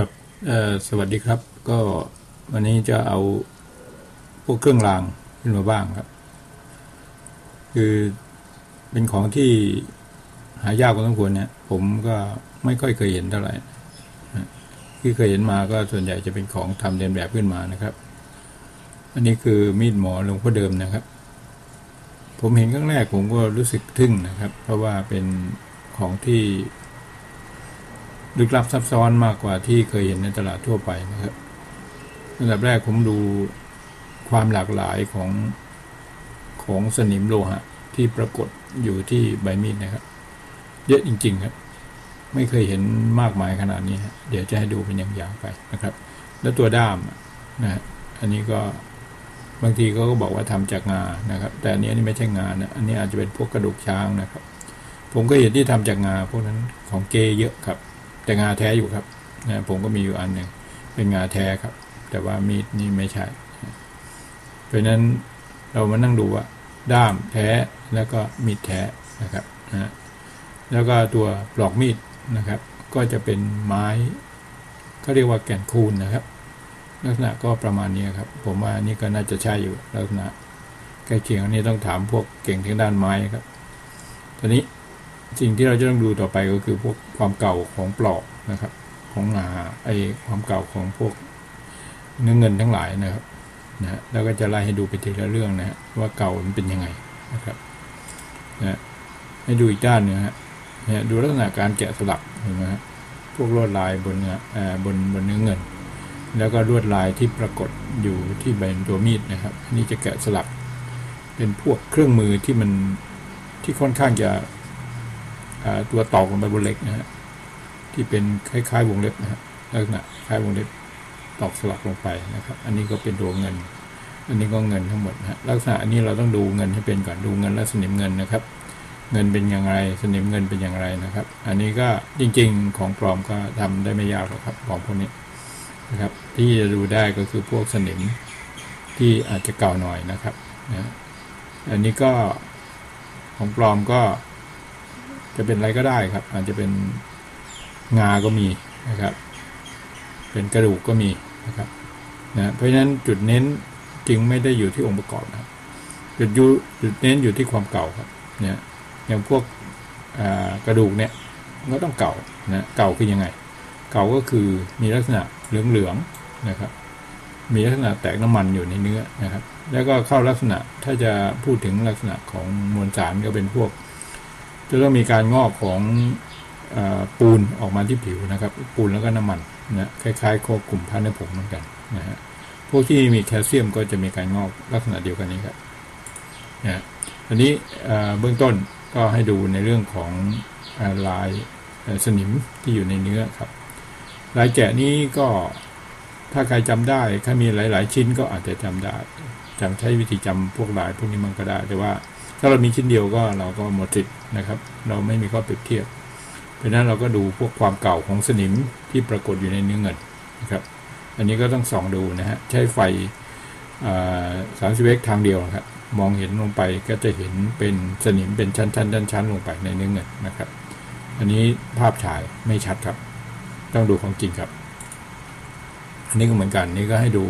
ครับสวัสดีครับ ก็วันนี้จะเอาพวกเครื่องรางขึ้นมาบ้างครับ คือเป็นของที่หายากพอสมควรเนี่ย ผมก็ไม่ค่อยเคยเห็นเท่าไหร่ที่เคยเห็นมาก็ส่วนใหญ่จะเป็นของทำเรียนแบบขึ้นมานะครับ อันนี้คือมีดหมอหลวงพ่อเดิมนะครับ ผมเห็นครั้งแรกผมก็รู้สึกทึ่งนะครับ เพราะว่าเป็นของที่ ลึกลับซับซ้อนมากกว่าที่เคยเห็นในตลาดทั่วไปนะครับอันดับแรกผมดูความหลากหลายของของสนิมโลหะที่ปรากฏอยู่ที่ใบมีดนะครับ เยอะจริงๆครับ ไม่เคยเห็นมากมายขนาดนี้ฮะเดี๋ยวจะให้ดูเป็นอย่างๆไปนะครับ แล้วตัวด้ามนะฮะอันนี้ก็บางทีเขาก็บอกว่าทำจากงานะครับ แต่อันนี้นนี้ไม่ใช่งานะอันนี้อาจจะเป็นพวกกระดูกช้างนะครับ ผมก็เห็นที่ทำจากงาพวกนั้นของเกเยอะครับ แต่งาแท้อยู่ครับนะผมก็มีอยู่อันหนึ่งเป็นงาแท้ครับ แต่ว่ามีดนี่ไม่ใช่ เพราะนั้นเรามานั่งดูว่า ด้ามแท้แล้วก็มีดแท้นะครับนะแล้วก็ตัวปลอกมีดนะครับ ก็จะเป็นไม้เขาเรียกว่าแก่นคูนนะครับ ลักษณะก็ประมาณนี้ครับ ผมว่านี่ก็น่าจะใช่อยู่ลักษณะใกล้เคียงอันนี้ต้องถามพวกเก่งทางด้านไม้ครับตอนนี้ สิ่งที่เราจะต้องดูต่อไปก็คือพวกความเก่าของปลอกนะครับ ของงาไอความเก่าของพวกเนื้อเงินทั้งหลายนะครับนะแล้วก็จะไล่ให้ดูไปทีละเรื่องนะฮะว่าเก่ามันเป็นยังไงนะครับนะให้ดูอีกด้านหนึงฮะเนี่ยดูลักษณะการแกะสลักเห็นไหมฮะพวกลวดลายบนเนื้ออบนบนเนื้อเงิน แล้วก็ลวดลายที่ปรากฏอยู่ที่ใบตัวมีดนะครับอันนี้จะแกะสลัก เป็นพวกเครื่องมือที่มันที่ค่อนข้างจะ ตัวตอกลงไปบนเหล็กนะฮะที่เป็นคล้ายๆวงเล็บนะฮะลักษณะคล้ายวงเล็บตอกสลักลงไปนะครับ อันนี้ก็เป็นตัวเงิน อันนี้ก็เงินทั้งหมดนะฮะลักษณะอันนี้เราต้องดูเงินให้เป็นก่อนดูเงินและสนิมเงินนะครับ เงินเป็นอย่างไรสนิมเงินเป็นอย่างไรนะครับ อันนี้ก็จริงๆของปลอมก็ทำได้ไม่ยากหรอกครับของพวกนี้นะครับ ที่จะดูได้ก็คือพวกสนิมที่อาจจะเก่าหน่อยนะครับนะอันนี้ก็ของปลอมก็ จะเป็นอะไรก็ได้ครับ อาจจะเป็นงาก็มีนะครับ เป็นกระดูกก็มีนะครับนะเพราะฉะนั้นจุดเน้นจึงไม่ได้อยู่ที่องค์ประกอบนะครับจุดยูจุดเน้นอยู่ที่ความเก่าครับเนี่ยอย่างพวกกระดูกเนี่ยก็ต้องเก่านะเก่าคือยังไง เก่าก็คือมีลักษณะเหลืองๆนะครับ มีลักษณะแตกน้ำมันอยู่ในเนื้อนะครับ แล้วก็เข้าลักษณะถ้าจะพูดถึงลักษณะของมวลสารก็เป็นพวก จะต้องมีการงอกของอปูนออกมาที่ผิวนะครับ ปูนแล้วก็น้ำมันนะคล้ายๆโคกลุ่มพันในผงเหมือนกันนะฮะพวกที่มีแคลเซียมก็จะมีการงอกลักษณะเดียวกันนี้ครับนะอันนี้เบื้องต้นก็ให้ดูในเรื่องของอลายสนิมที่อยู่ในเนื้อครับ ลายแกะนี้ก็ถ้าใครจำได้ถ้ามีหลาย ๆ ชิ้นก็อาจจะจำได้จำใช้วิธีจำพวกลายพวกนี้มันก็ได้แต่ว่า ถ้าเรามีชิ้นเดียวก็เราก็หมดสิทธิ์นะครับ เราไม่มีข้อเปรียบเทียบ เพราะนั้นเราก็ดูพวกความเก่าของสนิมที่ปรากฏอยู่ในเนื้อเงินนะครับ อันนี้ก็ต้องส่องดูนะฮะ ใช้ไฟสามสิบเอ็กทางเดียวครับ มองเห็นลงไปก็จะเห็นเป็นสนิมเป็นชั้นๆชั้นๆลงไปในเนื้อเงินนะครับ อันนี้ภาพฉายไม่ชัดครับ ต้องดูของจริงครับ อันนี้ก็เหมือนกัน นี่ก็ให้ดู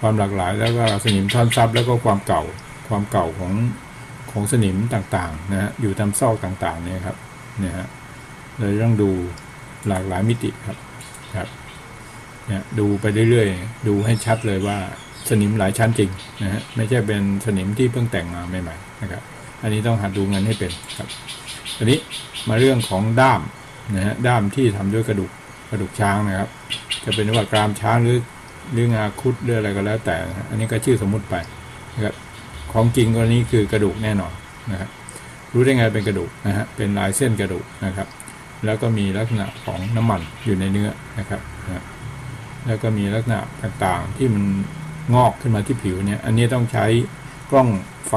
ความหลากหลายแล้วก็สนิมท่อนซับแล้วก็ความเก่าความเก่าของ ของสนิมต่างๆนะฮะอยู่ตามซอกต่างๆเนี่ยครับเนี่ยฮะเราต้องดูหลากหลายมิติครับครับเนี่ยดูไปเรื่อยๆ ดูให้ชัดเลยว่าสนิมหลายชั้นจริงนะฮะไม่ใช่เป็นสนิมที่เพิ่งแต่งมาใหม่ๆนะครับ อันนี้ต้องหัดดูเงินให้เป็นครับอันนี้มาเรื่องของด้ามนะฮะด้ามที่ทำด้วยกระดูกกระดูกช้างนะครับ จะเป็นว่ากรามช้างหรือหรืองาคุดหรืออะไรก็แล้วแต่ อันนี้ก็ชื่อสมมุติไปนะครับ ของจริงกรณีคือกระดูกแน่นอนนะครับรู้ได้ไงเป็นกระดูกนะฮะเป็นลายเส้นกระดูกนะครับ แล้วก็มีลักษณะของน้ำมันอยู่ในเนื้อนะครับนะแล้วก็มีลักษณะต่างๆที่มันงอกขึ้นมาที่ผิวเนี่ยอันนี้ต้องใช้กล้องไฟ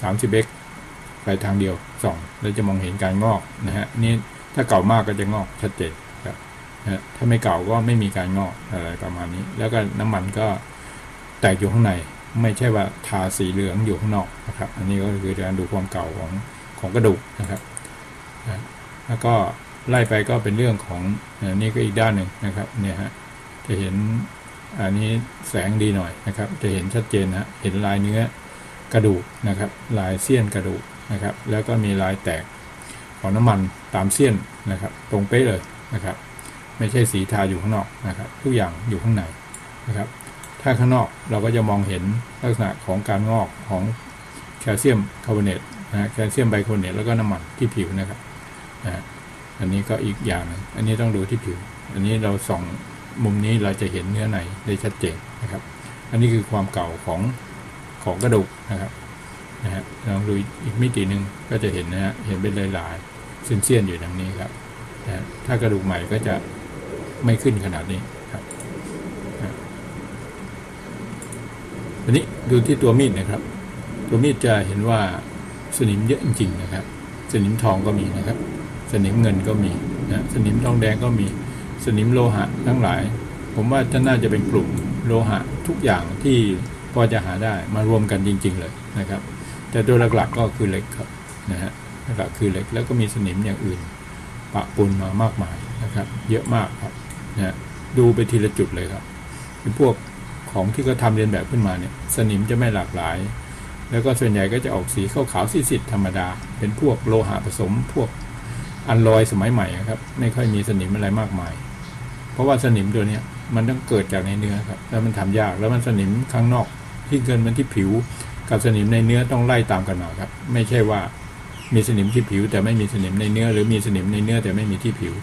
30x ไฟทางเดียวส่องแล้วจะมองเห็นการงอกนะฮะนี่ถ้าเก่ามากก็จะงอกชัดเจนครับนะฮะถ้าไม่เก่าก็ไม่มีการงอกอะไรประมาณนี้ แล้วก็น้ำมันก็แตกอยู่ข้างใน ไม่ใช่ว่าทาสีเหลืองอยู่ข้างนอกนะครับอันนี้ก็คือการดูความเก่าของของกระดูกนะครับนะแล้วก็ไล่ไปก็เป็นเรื่องของอันนี้ก็อีกด้านหนึ่งนะครับเนี่ยฮะจะเห็นอันนี้แสงดีหน่อยนะครับ จะเห็นชัดเจนนะเห็นลายเนื้อกระดูกนะครับ ลายเสี้ยนกระดูกนะครับ แล้วก็มีลายแตกของน้ำมันตามเสี้ยนนะครับ ตรงเป๊ะเลยนะครับ ไม่ใช่สีทาอยู่ข้างนอกนะครับ ทุกอย่างอยู่ข้างในนะครับ ถ้าข้างนอกเราก็จะมองเห็นลักษณะของการงอกของแคลเซียมคาร์บอเนตนะแคลเซียมไบคาร์บอเนตแล้วก็น้ำมันที่ผิวนะครับนะอันนี้ก็อีกอย่างหนึงอันนี้ต้องดูที่ผิว อันนี้เราส่องมุมนี้เราจะเห็นเนื้อในได้ชัดเจนนะครับ อันนี้คือความเก่าของของกระดูกนะครับนะฮะลองดูอีกมิติหนึ่งก็จะเห็นนะฮะเห็นเป็นลายๆเส้นๆอยู่ดังนี้ครับนะถ้ากระดูกใหม่ก็จะไม่ขึ้นขนาดนี้ครับนะ อันนี้ดูที่ตัวมีดนะครับ ตัวมีดจะเห็นว่าสนิมเยอะจริงๆนะครับ สนิมทองก็มีนะครับ สนิมเงินก็มีนะสนิมทองแดงก็มีสนิมโลหะทั้งหลาย ผมว่าจะน่าจะเป็นกลุ่มโลหะทุกอย่างที่พอจะหาได้มารวมกันจริง ๆ เลยนะครับ แต่ตัวหลักๆก็คือเหล็กครับนะฮะหลักคือเหล็กแล้วก็มีสนิมอย่างอื่น ปะปนมามากมายนะครับ เยอะมากครับนะฮะดูไปทีละจุดเลยครับเป็นพวก ของที่เขาทำเรียนแบบขึ้นมาเนี่ย สนิมจะไม่หลากหลาย แล้วก็ส่วนใหญ่ก็จะออกสีขาวๆซีดๆธรรมดา เป็นพวกโลหะผสมพวกอันลอยสมัยใหม่ครับไม่ค่อยมีสนิมอะไรมากมาย เพราะว่าสนิมตัวเนี้ยมันต้องเกิดจากในเนื้อครับ แล้วมันทำยากแล้วมันสนิมข้างนอกที่เกินมันที่ผิว กับสนิมในเนื้อต้องไล่ตามกันมาครับ ไม่ใช่ว่ามีสนิมที่ผิว แต่ไม่มีสนิมในเนื้อ หรือมีสนิมในเนื้อแต่ไม่มีที่ผิว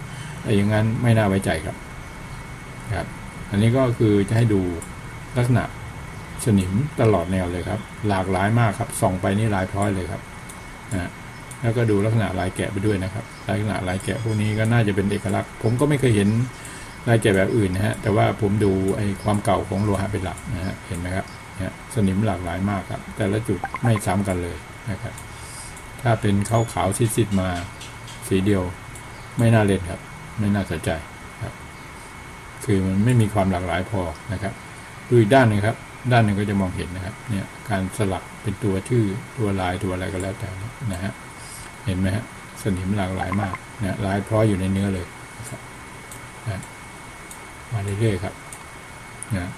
แต่อย่างนั้นไม่น่าไว้ใจครับครับ อันนี้ก็คือจะให้ดู ลักษณะสนิมตลอดแนวเลยครับ หลากหลายมากครับส่องไปนี่ลายพร้อยเลยครับนะแล้วก็ดูลักษณะลายแกะไปด้วยนะครับ ลักษณะลายแกะพวกนี้ก็น่าจะเป็นเอกลักษณ์ ผมก็ไม่เคยเห็นลายแกะแบบอื่นนะฮะแต่ว่าผมดูไอ้ความเก่าของโลหะเป็นหลักนะฮะเห็นไหมครับเนี่ยสนิมหลากหลายมากครับ แต่ละจุดไม่ซ้ำกันเลยนะครับ ถ้าเป็นขาวขาวซีดๆมาสีเดียวไม่น่าเล่นครับ ไม่น่าสนใจครับ คือมันไม่มีความหลากหลายพอนะครับ ดูอีกด้านหนึ่งครับ ด้านหนึ่งก็จะมองเห็นนะครับ เนี่ยการสลักเป็นตัวชื่อตัวลายตัวอะไรก็แล้วแต่นะฮะเห็นไหมฮะสนิมหลากหลายมากนะลายพร้อยอยู่ในเนื้อเลยนะครับนะมาเรื่อยๆครับนะ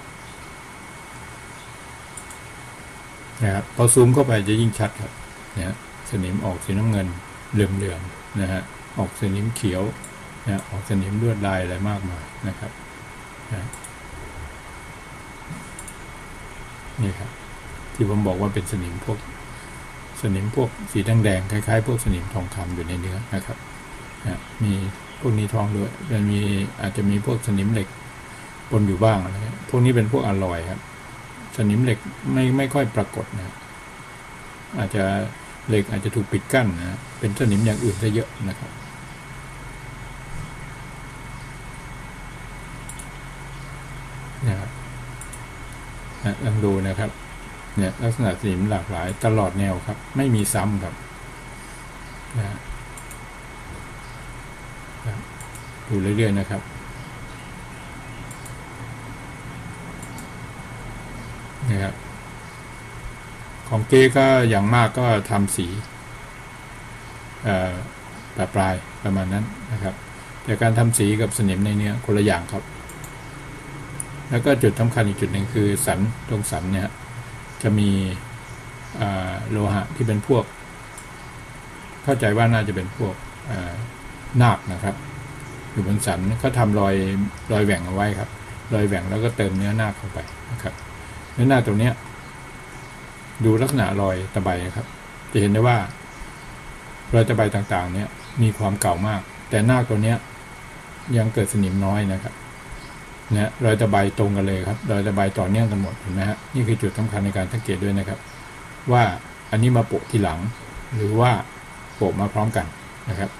นะครับพอซูมเข้าไปจะยิ่งชัดครับเนี่ยสนิมออกสีน้ำเงินเหลือมๆนะฮะออกสนิมเขียวนะออกสนิมลวดลายอะไรมากมายนะครับนะ นี่ครับ ที่ผมบอกว่าเป็นสนิมพวก สนิมพวกสีแดงๆคล้ายๆ พวกสนิมทองคำอยู่ในเนื้อนะครับนะมีพวกนี้ทองด้วยมันมีอาจจะมีพวกสนิมเหล็กปนอยู่บ้างอะไรพวกนี้เป็นพวกอลลอยครับ สนิมเหล็กไม่ไม่ค่อยปรากฏนะอาจจะเหล็กอาจจะถูกปิดกั้นนะเป็นสนิมอย่างอื่นซะเยอะนะครับนะครับ นะลองดูนะครับ เนี่ยลักษณะสนิมหลากหลายตลอดแนวครับ ไม่มีซ้ำครับนะฮะครับดูเรื่อยๆนะครับนะครับของเก้ก็อย่างมากก็ทำสีอ่อปลายปลายประมาณนั้นนะครับ แต่การทำสีกับสนิมในเนื้อคนละอย่างครับ แล้วก็จุดสำคัญอีกจุดหนึ่งคือสันตรงสันเนี่ยจะมีโลหะที่เป็นพวก เข้าใจว่าน่าจะเป็นพวกนาคนะครับ อยู่บนสันก็ทำรอยรอยแหว่งเอาไว้ครับ รอยแหว่งแล้วก็เติมเนื้อนาคเข้าไปนะครับเนื้อนาคตรงเนี้ยดูลักษณะรอยตะไบครับ จะเห็นได้ว่ารอยตะไบต่างๆ เนี่ยมีความเก่ามาก แต่นาคตัวเนี้ยยังเกิดสนิมน้อยนะครับ นะรอยตะไบตรงกันเลยครับรอยตะไบต่อเนื่องกันหมดเห็นไหมฮะนี่คือจุดสำคัญในการสังเกตด้วยนะครับ ว่าอันนี้มาโปะทีหลัง หรือว่าโปะมาพร้อมกันนะครับ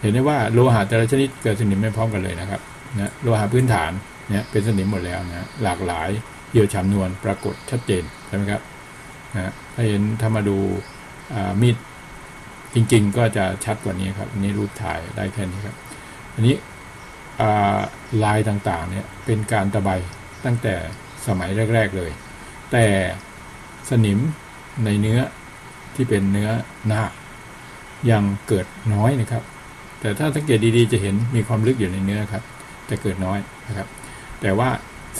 เห็นได้ว่าโลหะแต่ละชนิดเกิดสนิมไม่พร้อมกันเลยนะครับนะโลหะพื้นฐานเนี่ยเป็นสนิมหมดแล้วนะหลากหลายเหี่ยวฉ่ำนวลปรากฏชัดเจนใช่ไหมครับนะถ้าเห็นถ้ามาดูามีดจริงๆ ก็จะชัดกว่านี้ครับอันนี้รูปถ่ายได้แค่นี้ครับ อันนี้ ลายต่างๆเนี่ยเป็นการตะไบตั้งแต่สมัยแรก ๆเลย แต่สนิมในเนื้อที่เป็นเนื้อหน้ายังเกิดน้อยนะครับ แต่ถ้าสังเกตดีๆ จะเห็นมีความลึกอยู่ในเนื้อครับ แต่เกิดน้อยนะครับ แต่ว่า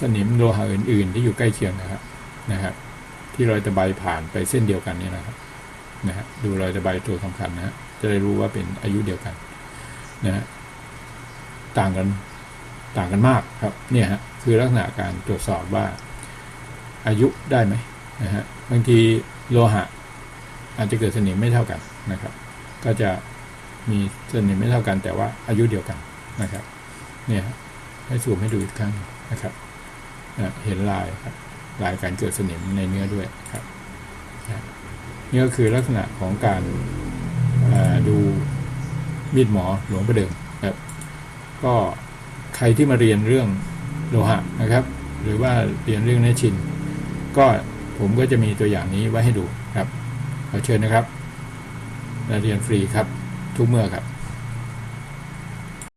สนิมโลหะอื่น ๆ ที่อยู่ใกล้เคียงนะครับนะครับ ที่รอยตะไบผ่านไปเส้นเดียวกันนี่นะครับนะฮะดูรอยตะไบตัวสำคัญนะฮะจะได้รู้ว่าเป็นอายุเดียวกันนะฮะ ต่างกันต่างกันมากครับเนี่ยฮะคือลักษณะการตรวจสอบว่าอายุได้ไหมนะฮะบางทีโลหะ อาจจะเกิดสนิมไม่เท่ากันนะครับ ก็จะมีสนิมไม่เท่ากันแต่ว่าอายุเดียวกันนะครับเนี่ยให้ซูมให้ดูอีกครั้งนะครับนะเห็นลายครับลายการเกิดสนิมในเนื้อด้วยครับนะนี่ก็คือลักษณะของการดูมีดหมอหลวงประเดิมครับ ก็ใครที่มาเรียนเรื่องโลหะนะครับ หรือว่าเรียนเรื่องเนชิน ก็ผมก็จะมีตัวอย่างนี้ไว้ให้ดูครับขอเชิญนะครับเรียนฟรีครับ ทุกเมื่อครับ